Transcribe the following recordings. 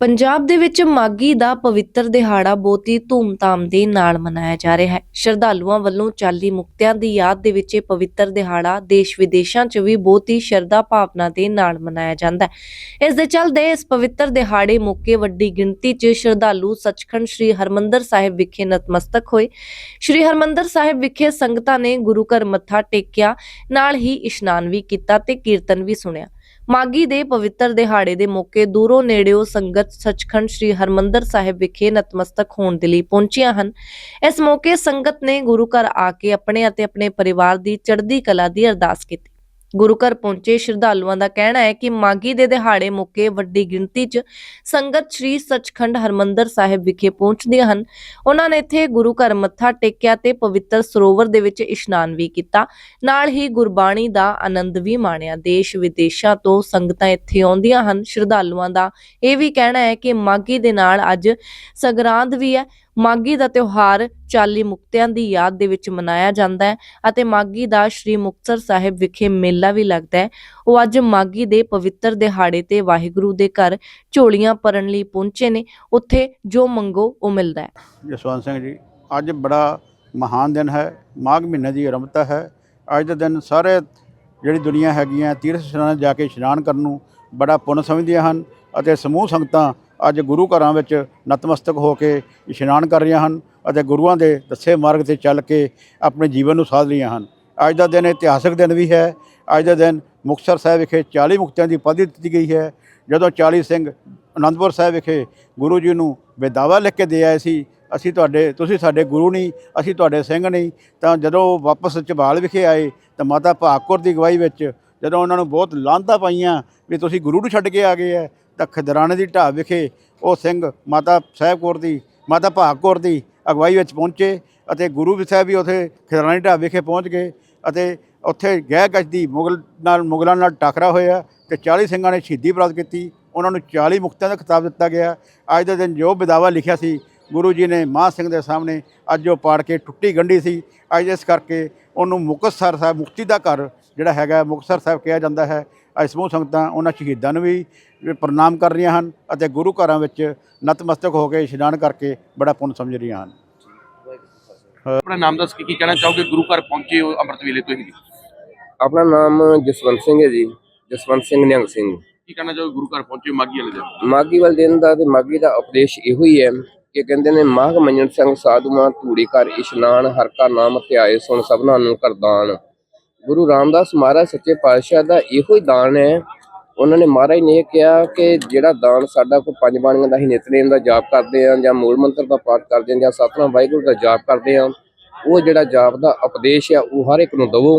ਪੰਜਾਬ ਦੇ ਵਿੱਚ ਮਾਗੀ ਦਾ ਪਵਿੱਤਰ ਦਿਹਾੜਾ ਬਹੁਤ ਹੀ ਧੂਮਧਾਮ ਦੇ ਨਾਲ ਮਨਾਇਆ ਜਾ ਰਿਹਾ ਹੈ। ਸ਼ਰਧਾਲੂਆਂ ਵੱਲੋਂ 40 ਮੁਕਤਿਆਂ ਦੀ ਯਾਦ ਦੇ ਵਿੱਚ ਇਹ ਪਵਿੱਤਰ ਦਿਹਾੜਾ ਦੇਸ਼ ਵਿਦੇਸ਼ਾਂ 'ਚ ਵੀ ਬਹੁਤ ਹੀ ਸ਼ਰਧਾ ਭਾਵਨਾ ਦੇ ਨਾਲ ਮਨਾਇਆ ਜਾਂਦਾ ਹੈ। ਇਸ ਦੇ ਚੱਲਦੇ ਇਸ ਪਵਿੱਤਰ ਦਿਹਾੜੇ ਮੌਕੇ ਵੱਡੀ ਗਿਣਤੀ 'ਚ ਸ਼ਰਧਾਲੂ ਸੱਚਖੰਡ ਸ੍ਰੀ ਹਰਮੰਦਰ ਸਾਹਿਬ ਵਿਖੇ ਨਤਮਸਤਕ ਹੋਏ। ਸ੍ਰੀ ਹਰਮੰਦਰ ਸਾਹਿਬ ਵਿਖੇ ਸੰਗਤਾਂ ਨੇ ਗੁਰੂ ਘਰ ਮੱਥਾ ਟੇਕਿਆ, ਨਾਲ ਹੀ ਇਸ਼ਨਾਨ ਵੀ ਕੀਤਾ ਤੇ ਕੀਰਤਨ ਵੀ ਸੁਣਿਆ। ਮਾਗੀ ਦੇ ਪਵਿੱਤਰ ਦਿਹਾੜੇ ਦੇ ਮੌਕੇ ਦੂਰੋਂ ਨੇੜਿਓਂ ਸੰਗਤ ਸੱਚਖੰਡ ਸ੍ਰੀ ਹਰਮੰਦਰ ਸਾਹਿਬ ਵਿਖੇ ਨਤਮਸਤਕ ਹੋਣ ਦੇ ਲਈ ਪਹੁੰਚੀਆਂ ਹਨ। ਇਸ ਮੌਕੇ ਸੰਗਤ ਨੇ ਗੁਰੂ ਘਰ ਆ ਕੇ ਆਪਣੇ ਅਤੇ ਆਪਣੇ ਪਰਿਵਾਰ ਦੀ ਚੜ੍ਹਦੀ ਕਲਾ ਦੀ ਅਰਦਾਸ ਕੀਤੀ। ਗੁਰੂ ਘਰ ਪਹੁੰਚੇ, ਸ਼ਰਧਾਲੂਆਂ ਦਾ ਕਹਿਣਾ ਹੈ ਕਿ ਮਾਗੀ ਦੇ ਦਿਹਾੜੇ ਮੌਕੇ ਵੱਡੀ ਗਿਣਤੀ 'ਚ ਸੰਗਤ ਸ੍ਰੀ ਸੱਚਖੰਡ ਹਰਮੰਦਰ ਸਾਹਿਬ ਵਿਖੇ ਪਹੁੰਚਦੀਆਂ ਹਨ। ਉਹਨਾਂ ਨੇ ਇੱਥੇ ਗੁਰੂ ਘਰ ਮੱਥਾ ਟੇਕਿਆ ਤੇ ਪਵਿੱਤਰ ਸਰੋਵਰ ਦੇ ਵਿੱਚ ਇਸ਼ਨਾਨ ਵੀ ਕੀਤਾ। ਨਾਲ ਹੀ ਗੁਰਬਾਣੀ ਦਾ ਆਨੰਦ ਵੀ ਮਾਣਿਆ। ਦੇਸ਼ ਵਿਦੇਸ਼ਾਂ ਤੋਂ ਸੰਗਤਾਂ ਇੱਥੇ ਆਉਂਦੀਆਂ ਹਨ। ਸ਼ਰਧਾਲੂਆਂ ਦਾ ਇਹ ਵੀ ਕਹਿਣਾ ਹੈ ਕਿ ਮਾਗੀ ਦੇ ਨਾਲ ਅੱਜ ਸੰਗਰਾਂਦ ਵੀ ਹੈ। ਮਾਗੀ ਦਾ ਤਿਉਹਾਰ 40 ਮੁਕਤਿਆਂ ਦੀ ਯਾਦ ਦੇ ਵਿੱਚ ਮਨਾਇਆ ਜਾਂਦਾ ਹੈ ਅਤੇ ਮਾਗੀ ਦਾ ਸ਼੍ਰੀ ਮੁਕਤਸਰ ਸਾਹਿਬ ਵਿਖੇ ਮੇਲਾ ਵੀ ਲੱਗਦਾ ਹੈ। ਉਹ ਅੱਜ ਮਾਗੀ ਦੇ ਪਵਿੱਤਰ ਦਿਹਾੜੇ ਤੇ ਵਾਹਿਗੁਰੂ ਦੇ ਘਰ ਝੋਲੀਆਂ ਭਰਨ ਲਈ ਪਹੁੰਚੇ ਨੇ। ਉੱਥੇ ਜੋ ਮੰਗੋ, ਉਹ ਮਿਲਦਾ ਹੈ। ਜਸਵੰਤ ਸਿੰਘ ਜੀ, ਅੱਜ ਬੜਾ ਮਹਾਨ ਦਿਨ ਹੈ। ਮਾਘ ਮਹੀਨੇ ਦੀ ਆਰੰਭਤਾ ਹੈ। ਅੱਜ ਦਾ ਦਿਨ ਸਾਰੇ ਜਿਹੜੀ ਦੁਨੀਆ ਹੈਗੀਆਂ, ਤੀਰਥ ਸਥਾਨਾਂ ਜਾ ਕੇ ਇਸ਼ਨਾਨ ਕਰਨ ਨੂੰ ਬੜਾ ਪੁੰਨ ਸਮਝਦੀਆਂ ਹਨ ਅਤੇ ਸਮੂਹ ਸੰਗਤਾਂ ਅੱਜ ਗੁਰੂ ਘਰਾਂ ਵਿੱਚ ਨਤਮਸਤਕ ਹੋ ਕੇ ਇਸ਼ਨਾਨ ਕਰ ਰਹੀਆਂ ਹਨ ਅਤੇ ਗੁਰੂਆਂ ਦੇ ਦੱਸੇ ਮਾਰਗ ਤੇ ਚੱਲ ਕੇ ਆਪਣੇ ਜੀਵਨ ਨੂੰ ਸਾਧ ਰਹੀਆਂ ਹਨ। ਅੱਜ ਦਾ ਦਿਨ ਇਤਿਹਾਸਕ ਦਿਨ ਵੀ ਹੈ। ਅੱਜ ਦਾ ਦਿਨ ਮੁਕਤਸਰ ਸਾਹਿਬ ਵਿਖੇ 40 ਮੁਕਤਿਆਂ ਦੀ ਉਪਾਧੀ ਦਿੱਤੀ ਗਈ ਹੈ। ਜਦੋਂ 40 ਸਿੰਘ ਅਨੰਦਪੁਰ ਸਾਹਿਬ ਵਿਖੇ ਗੁਰੂ ਜੀ ਨੂੰ ਬੇਦਾਵਾ ਲਿਖ ਕੇ ਦੇ ਆਏ ਸੀ, ਅਸੀਂ ਤੁਹਾਡੇ, ਤੁਸੀਂ ਸਾਡੇ ਗੁਰੂ ਨਹੀਂ, ਅਸੀਂ ਤੁਹਾਡੇ ਸਿੰਘ ਨਹੀਂ, ਤਾਂ ਜਦੋਂ ਉਹ ਵਾਪਸ ਝਬਾਲ ਵਿਖੇ ਆਏ, ਤਾਂ ਮਾਤਾ ਭਾਗਕੌਰ ਦੀ ਅਗਵਾਈ ਵਿੱਚ ਜਦੋਂ ਉਹਨਾਂ ਨੂੰ ਬਹੁਤ ਲਾਂਤਾਂ ਪਾਈਆਂ ਵੀ ਤੁਸੀਂ ਗੁਰੂ ਨੂੰ ਛੱਡ ਕੇ ਆ ਗਏ ਹੈ ਤਾਂ ਖਦਰਾਣੇ ਦੀ ਢਾਬ ਵਿਖੇ ਉਹ ਸਿੰਘ ਮਾਤਾ ਸਾਹਿਬ ਕੌਰ ਦੀ, ਮਾਤਾ ਭਾਗਕੌਰ ਦੀ ਅਗਵਾਈ ਵਿੱਚ ਪਹੁੰਚੇ ਅਤੇ ਗੁਰੂ ਵੀ ਸਾਹਿਬ ਵੀ ਉੱਥੇ ਖਦਰਾਣੇ ਢਾਬ ਵਿਖੇ ਪਹੁੰਚ ਗਏ ਅਤੇ ਉੱਥੇ ਗਹਿ ਗਸ਼ ਮੁਗਲ ਨਾਲ, ਮੁਗਲਾਂ ਨਾਲ ਟਕਰਾ ਹੋਇਆ ਤੇ 40 ਸਿੰਘਾਂ ਨੇ ਸ਼ਹੀਦੀ ਪ੍ਰਾਪਤ ਕੀਤੀ। ਉਹਨਾਂ ਨੂੰ 40 ਮੁਕਤਿਆਂ ਦਾ ਖਿਤਾਬ ਦਿੱਤਾ ਗਿਆ। ਅੱਜ ਦੇ ਦਿਨ ਜੋ ਬਿਦਾਵਾ ਲਿਖਿਆ ਸੀ ਗੁਰੂ ਜੀ ਨੇ ਮਾਂ ਸਿੰਘ ਦੇ ਸਾਹਮਣੇ ਅੱਜ ਉਹ ਪਾੜ ਕੇ ਟੁੱਟੀ ਗੰਢੀ ਸੀ। ਅੱਜ ਇਸ ਕਰਕੇ ਉਹਨੂੰ ਮੁਕਤਸਰ ਸਾਹਿਬ ਮੁਕਤੀ ਦਾ ਘਰ ਜਿਹੜਾ ਹੈਗਾ ਮੁਕਤਸਰ ਸਾਹਿਬ ਕਿਹਾ ਜਾਂਦਾ ਹੈ। ਅੱਜ ਸਮੂਹ ਸੰਗਤਾਂ ਉਹਨਾਂ ਸ਼ਹੀਦਾਂ ਨੂੰ ਵੀ ਪ੍ਰਣਾਮ ਕਰ ਰਹੀਆਂ ਹਨ ਅਤੇ ਗੁਰੂ ਘਰਾਂ ਵਿੱਚ ਨਤਮਸਤਕ ਹੋ ਕੇ ਇਸ਼ਨਾਨ ਕਰਕੇ ਬੜਾ ਪੁੰਨ ਸਮਝ ਰਹੀਆਂ ਹਨ। ਆਪਣਾ ਨਾਮ ਦੱਸ ਕੇ ਕੀ ਕਹਿਣਾ ਚਾਹੋਗੇ? ਗੁਰੂ ਘਰ ਪਹੁੰਚੇ ਹੋ ਅੰਮ੍ਰਿਤ ਵੇਲੇ ਤੋਂ ਹੀ। ਆਪਣਾ ਨਾਮ ਜਸਵੰਤ ਸਿੰਘ ਹੈ ਜੀ। ਜਸਵੰਤ ਸਿੰਘ ਨਿਹੰਗ ਸਿੰਘ। ਕੀ ਕਹਿਣਾ ਚਾਹੋਗੇ? ਗੁਰੂ ਘਰ ਪਹੁੰਚੇ ਹੋ ਮਾਗੀ ਵਾਲੇ ਦਿਨ। ਮਾਗੀ ਵਾਲੇ ਦਿਨ ਦਾ ਤੇ ਮਾਗੀ ਦਾ ਉਪਦੇਸ਼ ਇਹੋ ਹੀ ਹੈ ਕਿ ਕਹਿੰਦੇ ਨੇ, ਮਾਘ ਮੰਨਣ ਸਿੰਘ ਸਾਧੂਆਂ ਧੂੜੀ ਕਰ ਇਸ਼ਨਾਨ, ਹਰ ਕਾ ਨਾਮ ਧਿਆਏ ਸੁਣ ਸਭਨਾਂ ਨੂੰ ਕਰਦਾਨ ਗੁਰੂ ਰਾਮਦਾਸ ਮਹਾਰਾਜ ਸੱਚੇ ਪਾਤਸ਼ਾਹ ਦਾ ਇਹੋ ਹੀ ਦਾਨ ਹੈ। ਉਹਨਾਂ ਨੇ ਮਹਾਰਾਜ ਨੇ ਇਹ ਕਿਹਾ ਕਿ ਜਿਹੜਾ ਦਾਨ ਸਾਡਾ ਕੋਈ ਪੰਜ ਬਾਣੀਆਂ ਦਾ ਹੀ ਨਿਤਨੇਮ ਦਾ ਜਾਪ ਕਰਦੇ ਆ, ਜਾਂ ਮੂਲ ਮੰਤਰ ਦਾ ਪਾਠ ਕਰਦੇ ਆ, ਜਾਂ ਸਤਨਾਮ ਵਾਹਿਗੁਰੂ ਦਾ ਜਾਪ ਕਰਦੇ ਆ, ਉਹ ਜਿਹੜਾ ਜਾਪ ਦਾ ਉਪਦੇਸ਼ ਆ, ਉਹ ਹਰ ਇੱਕ ਨੂੰ ਦਵੋ।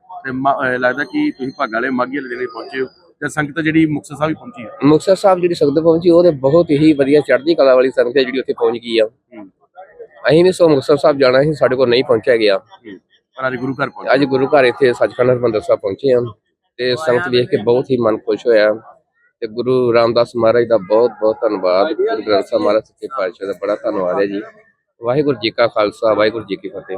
ਤੇ ਮ- ਅਹ, ਲੱਗਦਾ ਕਿ ਤੁਸੀਂ ਭਾਗਾਂ ਵਾਲੇ ਮਾਗੀ ਵਾਲੇ ਦਿਨ ਹੀ ਪਹੁੰਚੇ ਹੋ ਤੇ ਸੰਗਤ ਜਿਹੜੀ ਮੁਕਤਸਰ ਸਾਹਿਬ ਵੀ ਪਹੁੰਚੀ ਹੈ। ਮੁਕਤਸਰ ਸਾਹਿਬ ਜਿਹੜੀ ਸੰਗਤ ਪਹੁੰਚੀ ਉਹ ਤੇ ਬਹੁਤ ਹੀ ਵਧੀਆ ਚੜ੍ਹਦੀ ਕਲਾ ਵਾਲੀ ਸੰਗਤ ਹੈ ਜਿਹੜੀ ਉੱਥੇ ਪਹੁੰਚ ਗਈ ਆ। ਹੂੰ, ਅਸੀਂ ਵੀ ਸੋ ਮੁਕਤਸਰ ਸਾਹਿਬ ਜਾਣਾ ਸੀ ਸਾਡੇ ਕੋਲ ਨਹੀਂ ਪਹੁੰਚਿਆ ਗਿਆ। ਹੂੰ। ਪਰ ਅੱਜ ਗੁਰੂ ਘਰ ਪਹੁੰਚੇ। ਅੱਜ ਗੁਰੂ ਘਰ ਇੱਥੇ ਸੱਚਖੰਡ ਹਰਿਮੰਦਰ ਸਾਹਿਬ ਪਹੁੰਚੇ ਹਾਂ ਤੇ ਸੰਗਤ ਵੇਖ ਕੇ ਬਹੁਤ ਹੀ ਮਨ ਖੁਸ਼ ਹੋਇਆ। ਤੇ ਗੁਰੂ ਰਾਮਦਾਸ ਮਹਾਰਾਜ ਦਾ ਬਹੁਤ ਬਹੁਤ ਧੰਨਵਾਦ। ਗੁਰੂ ਗ੍ਰੰਥ ਸਾਹਿਬ ਮਹਾਰਾਜ ਸੱਚੇ ਪਾਤਸ਼ਾਹ ਦਾ ਬੜਾ ਧੰਨਵਾਦ ਹੈ ਜੀ। ਵਾਹਿਗੁਰੂ ਜੀ ਕਾ ਖਾਲਸਾ ਵਾਹਿਗੁਰੂ ਜੀ ਕੀ ਫਤਿਹ।